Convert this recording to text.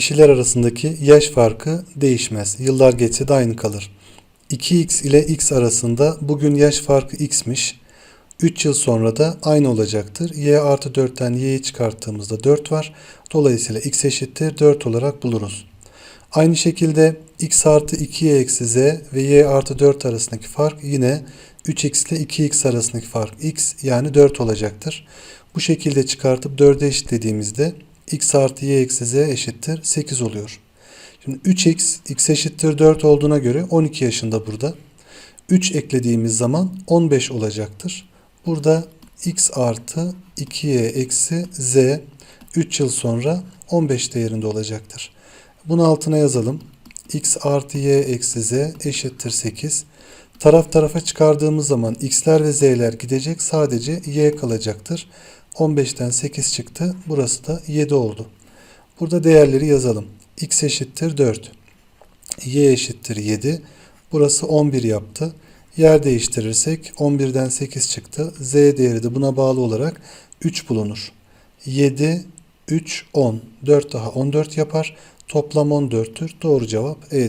kişiler arasındaki yaş farkı değişmez. Yıllar geçse de aynı kalır. 2x ile x arasında bugün yaş farkı x'miş. 3 yıl sonra da aynı olacaktır. y artı 4'ten y'yi çıkarttığımızda 4 var. Dolayısıyla x eşittir 4 olarak buluruz. Aynı şekilde x artı 2y eksi z ve y artı 4 arasındaki fark yine 3x ile 2x arasındaki fark x yani 4 olacaktır. Bu şekilde çıkartıp 4'e eşitlediğimizde x artı y eksi z eşittir 8 oluyor. Şimdi 3x x eşittir 4 olduğuna göre 12 yaşında burada. 3 eklediğimiz zaman 15 olacaktır. Burada x artı 2y eksi z 3 yıl sonra 15 değerinde olacaktır. Bunu altına yazalım. x artı y eksi z eşittir 8. Taraf tarafa çıkardığımız zaman x'ler ve z'ler gidecek. Sadece y kalacaktır. 15'ten 8 çıktı. Burası da 7 oldu. Burada değerleri yazalım. x eşittir 4. y eşittir 7. Burası 11 yaptı. Yer değiştirirsek 11'den 8 çıktı. Z değeri de buna bağlı olarak 3 bulunur. 7, 3, 10. 4 daha 14 yapar. Toplam 14'tür. Doğru cevap E'dir.